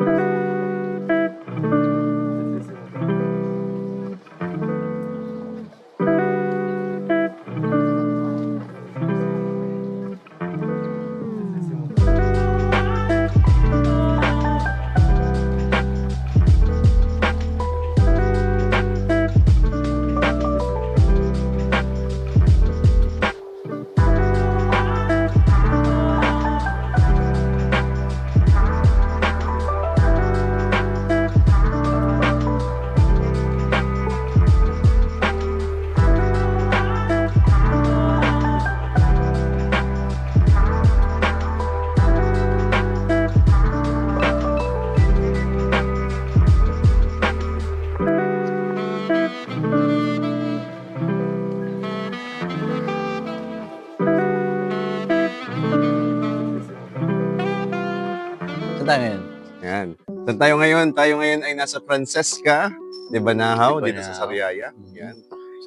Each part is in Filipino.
Saan tayo ngayon? Tayo ngayon ay nasa Francesca de Banahaw, De dito sa Banahaw. Sariaya. Yan.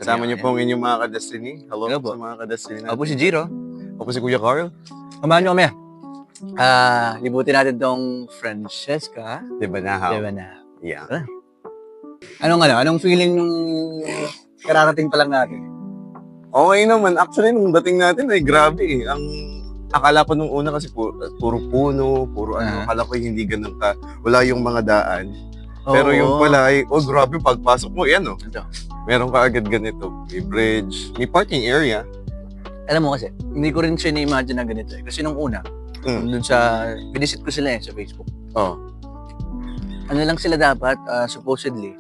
Kasama niyo po ang inyong mga kadestiny. Hello, Hello po. sa mga kadestiny natin. Ako po si Jiro. Ako po si Kuya Carl Samahan niyo kami. Ah, libutin natin tong Francesca. de Banahaw. Diba na? Yeah. Anong ano? Anong feeling nung kararating pa lang natin? Okay naman. Actually, nung dating natin ay grabe eh. Ang akala ko nung una kasi pu- puro puno, puro ano, Ah. akala ko hindi ganun ka. Wala yung mga daan. Pero Oo. yung pala ay, oh grabe, pagpasok mo, yan oh. Ito. Meron ka agad ganito. May bridge, may parking area. Alam mo kasi, hindi ko rin siya na-imagine na ganito eh. Kasi nung una, Mm. dun sa, binisit ko sila eh sa Facebook. Oh. Ano lang sila dapat, ah, supposedly,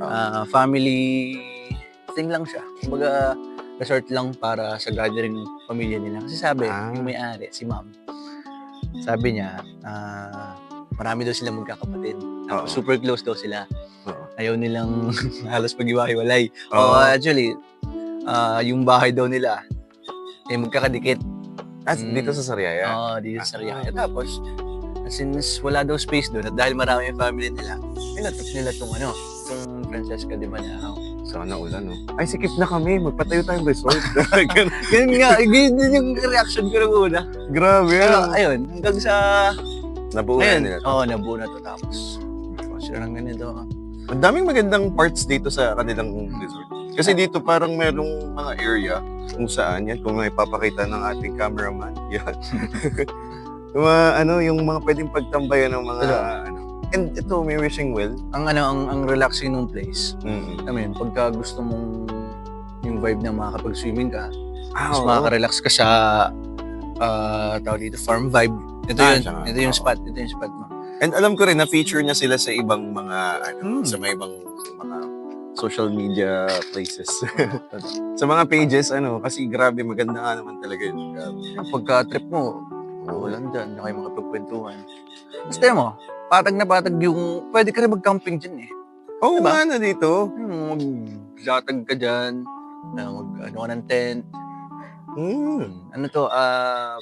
ah, family thing lang siya. Kumbaga, resort lang para sa gathering ng pamilya nila. Kasi sabi, Ah. yung may-ari, si ma'am, sabi niya, ah, marami daw sila magkakapatid. Tapos Oo. super close daw sila. Oo. Ayaw nilang halos pag-iwahiwalay. Oo. Oh, actually, ah, yung bahay daw nila, eh magkakadikit. At Mm. dito sa Sariaya. Oo, dito sa Riyadh. Tapos, since wala daw space doon at dahil marami yung family nila, nilatok nila itong ano, itong Francesca de Banahaw. Sana ulan, no? Ay, sikip na kami. Magpatayo tayong resort. Ganun. Nga, ganun yung reaction ko nung una. Grabe. Pero ano? ayun, hanggang sa... Nabuo na nila. oo, nabuo na to. Tapos, oh, sila lang ganito. Ang daming magandang parts dito sa kanilang resort. Kasi dito parang merong mga area kung saan yan, kung may papakita ng ating cameraman. Yan. yung mga, ano, yung mga pwedeng pagtambayan ng mga, Ano? And ito, may wishing well. Ang ano, ang, ang relaxing nung place. Mm. I mean, pagka gusto mong yung vibe na makakapag-swimming ka, Ah, mas oo. makaka-relax ka sa ah tawag dito, farm vibe. Ito Ah, yun, tsaka, ito yung oo. spot, ito yung spot mo. And alam ko rin na feature niya sila sa ibang mga ano, Hmm. sa mga ibang mga social media places. sa mga pages ano kasi grabe maganda nga naman talaga yun. Grabe. Yung pagka-trip mo, wala dyan, na kayo makapagkwentuhan. Tapos tingnan mo, patag na patag yung, pwede ka rin mag-camping dyan eh. Oo Diba? nga na dito. Yung maglatag ka dyan, ah, mag, ano ka ng tent. Hmm. Ano to, ah,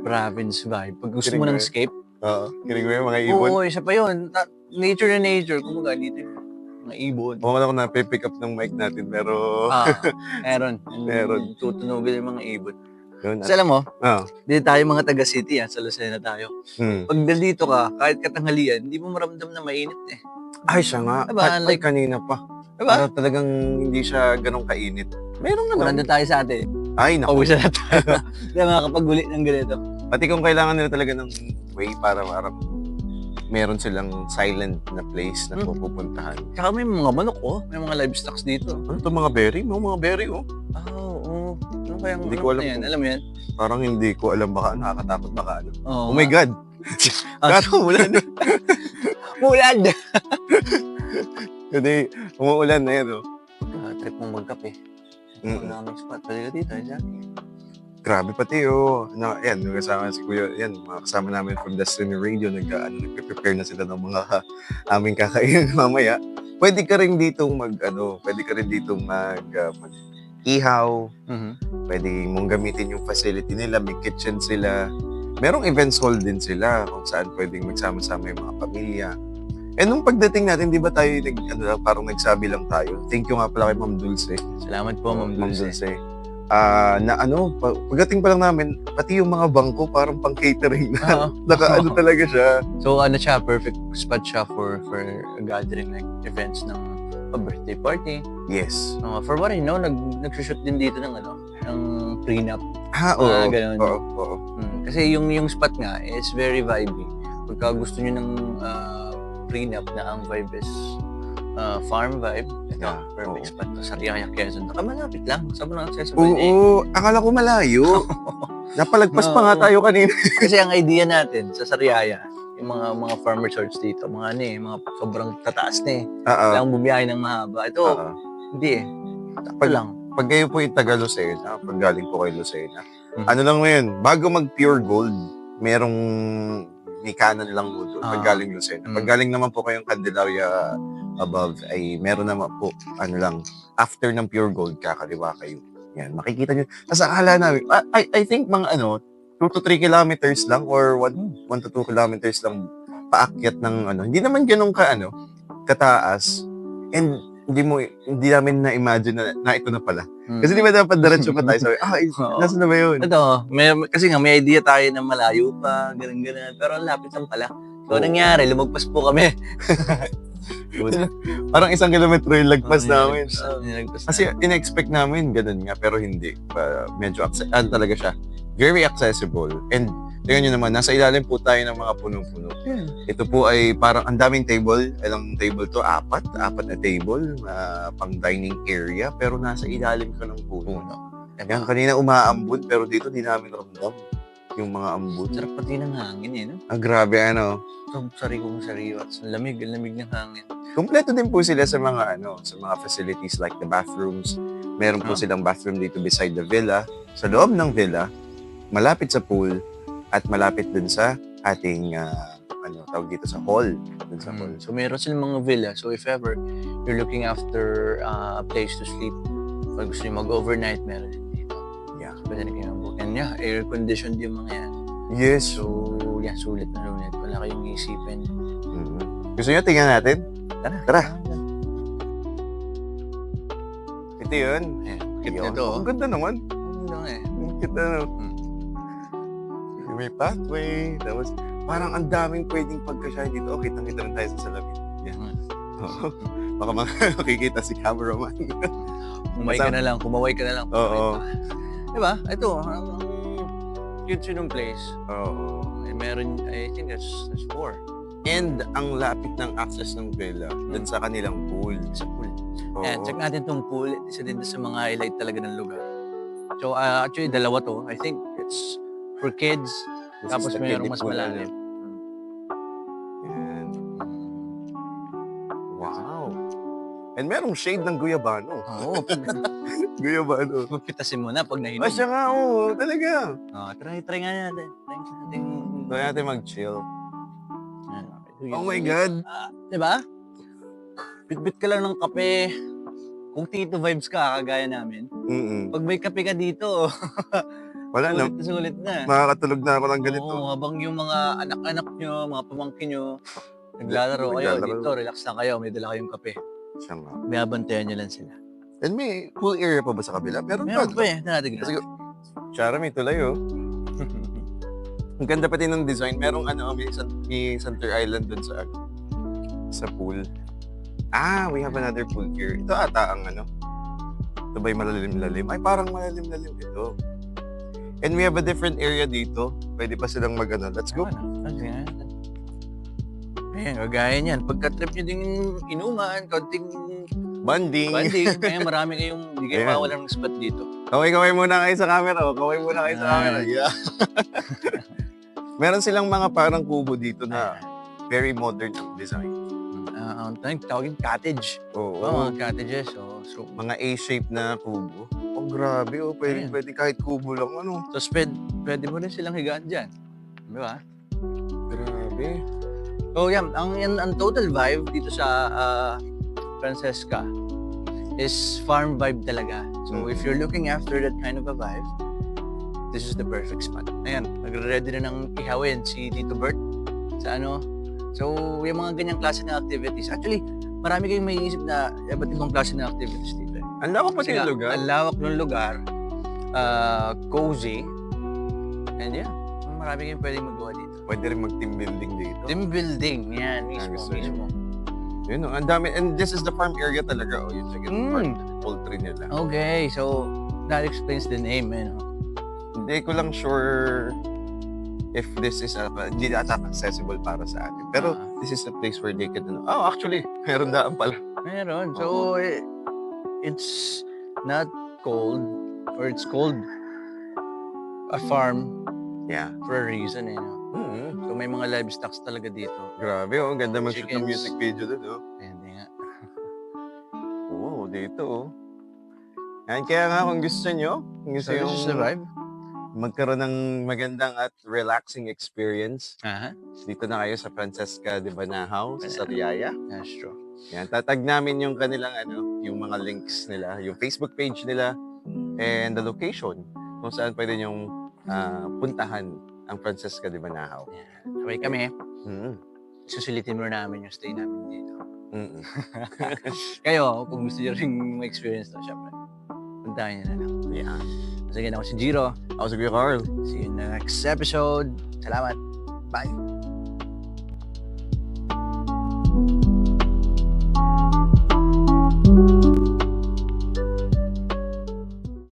province vibe. Pag gusto mo ng escape, Oo. Kinig mo yung mga ibon. oo, isa pa yun. Ta- nature na nature, kumbaga dito yung mga ibon. Mukhang ako na-pick up ng mic natin pero Ah, meron. Meron. Tutunugin yung mga ibon. Yun. Kasi alam mo, Ah. dito tayo mga taga-city, ah, sa Lucena tayo. Hmm. Pag nandito ka, kahit katanghalian, hindi mo maramdam na mainit eh. Ay, siya nga. Diba, At, like- ay, kanina pa. Diba? Pero talagang hindi siya ganong kainit. Meron nga nandun tayo sa atin, Ay, naku. pauwi na tayo. Hindi makakapag-uli ng ganito. Pati kung kailangan nila talaga ng way para parang meron silang silent na place na Hmm. pupuntahan. Tsaka may mga manok oh, may mga livestock dito. Ano to mga berry? May mga berry oh. Ah. Ano kaya Hindi ano ko alam yan? Alam mo yan? Parang hindi ko alam baka nakakatakot baka ano. Oo Oh, my God. Ah, Pero umulan. Mulan! Hindi, umuulan na yan oh. Ah, trip mong magkape. Mm. Wala kaming spot. Pwede ka dito, isa. Grabe pati oh. Na, yan, yung kasama si Kuya, yan, mga kasama namin from Destiny Radio, nag, ano, nagpe-prepare na sila ng mga aming kakainin mamaya. Pwede ka rin dito mag, ano, pwede ka rin dito mag, ah, mag ihaw, Mhm. Pwede mong gamitin yung facility nila, may kitchen sila. Merong events hall din sila kung saan pwedeng magsama-sama yung mga pamilya. Eh nung pagdating natin, di ba tayo nag, ano, parang nagsabi lang tayo. Thank you nga pala kay Ma'am Dulce. Salamat po, Ma'am Dulce. ah, na ano, pa- pagdating pa lang namin, pati yung mga bangko parang pang catering na. Oo. Naka ano talaga siya. So ano siya, perfect spot siya for for a gathering like events ng a birthday party. Yes. Uh, for what I know, nag nagsushoot din dito ng ano, ng prenup. Ha, oo. Ah, ganun. Oo, oo. Mm, kasi yung yung spot nga is very vibey. Pagka gusto niyo ng uh, prenup na ang vibe is uh, farm vibe, ito, Yeah, perfect oo. spot to sa Riaya, Quezon. Baka malapit lang. Sobrang Oo, accessible eh. akala ko malayo. Napalagpas pa nga Oo. tayo kanina. Kasi ang idea natin sa Sariaya, yung mga mga farmer church dito, mga ano eh, mga sobrang tataas na eh. Oo. Kailangan bumiyahe ng mahaba. Ito, Oo. hindi eh. Takto lang. Pag kayo po yung taga Lucena, pag galing po kayo Lucena, Mhm. ano lang ngayon, bago mag pure gold, merong may kanan lang po doon pag Ah. galing Lucena. Pag Mhm. galing naman po kayong Candelaria above, ay meron naman po, ano lang, after ng pure gold, kakaliwa kayo. Yan, makikita nyo. Tapos akala namin, I, I, I think mga ano, 2 to 3 kilometers lang or 1, 1 to 2 kilometers lang paakyat ng ano. Hindi naman ganun ka ano, kataas. And hindi mo hindi namin na-imagine na, na ito na pala. Mm. Kasi di ba dapat diretso pa tayo? Sabi, ah, Oo. nasa na ba yun? Ito, may, kasi nga may idea tayo na malayo pa, ganun ganun. Pero ang lapit lang pala. So, Oo. nangyari, lumagpas po kami. Parang isang kilometro yung lagpas Oo, namin. nilagpas Kasi in-expect namin ganun nga, pero hindi. Pa, medyo, ano talaga siya, very accessible. And tingnan nyo naman, nasa ilalim po tayo ng mga punong-puno. Ito po ay parang ang daming table. Ilang table to? Apat? Apat na table. ah, pang dining area. Pero nasa ilalim ka ng puno. Yan, kanina umaambon, pero dito di namin ramdam yung mga ambon. Sarap pati ng hangin eh, no? Ah, grabe, ano. So, sariwang sariwa. Ang lamig, ang lamig ng hangin. Kompleto din po sila sa mga ano, sa mga facilities like the bathrooms. Meron po Ah. silang bathroom dito beside the villa. Sa loob ng villa, malapit sa pool at malapit dun sa ating ah, ano, tawag dito sa hall. Dun sa hall. Mm. So, meron silang mga villa. So, if ever you're looking after uh, a place to sleep, pag gusto nyo mag-overnight, meron din dito. Yeah. Pwede na kayo mag-book. And yeah, air-conditioned yung mga yan. Yes. So, yeah, sulit na sulit. Wala kayong isipin. Mhm. Gusto nyo tingnan natin? Tara. Tara. Ito yun. Ayan, kit Yun. na to. Ang ganda naman. Ano lang eh. Ang cute na. no? Mm. May pathway. Tapos, parang ang daming pwedeng pagkasyahin dito. Okay, kitang-kita rin tayo sa salamin. Yan. Mm. Oo. Baka mak- makikita si cameraman. Kumaway ka na lang, kumaway ka na lang. Oo. Diba? Ito, ang, cute ng place. Oo. Eh, meron, I think that's, that's four. And ang lapit ng access ng villa dun sa kanilang pool. Sa pool. Oo. Ayan, check natin tong pool. Isa din sa mga highlight talaga ng lugar. So, ah, actually, dalawa to. I think it's for kids. This Tapos is the mayroong kiddie mas malalim. Yan. Wow. And merong shade ng guyabano. Oo, Guyabano. pagpitasin mo na pag nahinog. Ah, siya nga, oo. Talaga. Ah, try, try nga natin. Try nga natin. Try natin mag-chill. Oh my God. Ah, diba? Bitbit ka lang ng kape. Kung tito vibes ka, kagaya namin. Mm-mm. Pag may kape ka dito, Wala na. sulit na sulit na. Makakatulog na ako ng ganito. Oo, habang yung mga anak-anak nyo, mga pamangkin nyo, naglalaro kayo Naglalaro. dito, relax lang kayo, may dala kayong kape. Siya nga. May abantayan nyo lang sila. And may pool area pa ba sa kabila? Meron, Meron pa. eh, natin Sige. Chara, may tulay oh. Ang ganda pati ng design. Merong ano, may, cen- may center island dun sa sa pool. Ah, we have another pool here. Ito ata ang ano. Ito ba'y malalim-lalim? Ay, parang malalim-lalim ito. And we have a different area dito. Pwede pa silang mag ano. Let's go. Ayan, kagaya niyan. Pagka-trip nyo din inuman, konting Banding. banding, kaya marami kayong, hindi kayo Ayan. mawalan ng spot dito. Kaway-kaway muna kayo sa camera. Oh. Kaway muna kayo sa Ayan. camera. Yeah. Meron silang mga parang kubo dito na very modern ang design. Ah, ang tawag- tawagin cottage. Oo. Oo, mga cottages. So, so, mga A-shape na kubo. Oh, grabe. Oh, pwede, Ayan. pwede kahit kubo lang. Ano? so pwede, pwede mo rin silang higaan dyan. Di ba? Grabe. So, yan. Ang, yan, ang total vibe dito sa ah, Francesca is farm vibe talaga. So, Mm. if you're looking after that kind of a vibe, this is the perfect spot. Ayan, nagre-ready na ng ihawin si Tito Bert sa ano. So, yung mga ganyang klase ng activities. Actually, marami kayong may isip na iba't ibang klase ng activities dito. eh. Ang lawak pa Kasi yung nga, lugar. Ang lawak ng lugar. uh, cozy. And yeah, marami kayong pwedeng magawa dito. Pwede rin mag-team building dito. Team building, yan, mismo, niyo. mismo. Yun, oh, ang dami. And this is the farm area talaga. Oh, yung chicken Mm. farm, poultry nila. Okay, so that explains the name, eh, no? Hindi ko lang sure if this is a, hindi ata accessible para sa atin. Pero Ah. this is a place where they can, ano, oh, actually, meron daan pala. Meron. So, eh, it's not called, or it's called a farm Yeah. for a reason, eh, no? Mm, So, may mga livestocks talaga dito. grabe, oh, ang ganda mag-shoot ng Chickens. music video dun, oh. Hindi nga. Oo, dito, oh. Yan, kaya nga kung gusto nyo, kung gusto So, this yung is the vibe. Magkaroon ng magandang at relaxing experience, Aha, dito na kayo sa Francesca de Banahaw, sa Sariaya. that's true. Yan, tatag namin yung kanilang ano, yung mga links nila, yung Facebook page nila, and the location kung saan pwede nyong ah, puntahan ang Francesca de Banahaw. Sabay kami, Mm. susulitin muna namin yung stay namin dito. Mm. Kayo, kung gusto nyo rin ma-experience to, syempre, puntahan nyo na lang. Yan. Once again, ako si Jiro. Ako si Kuya Carl. See you in the next episode. Salamat. Bye.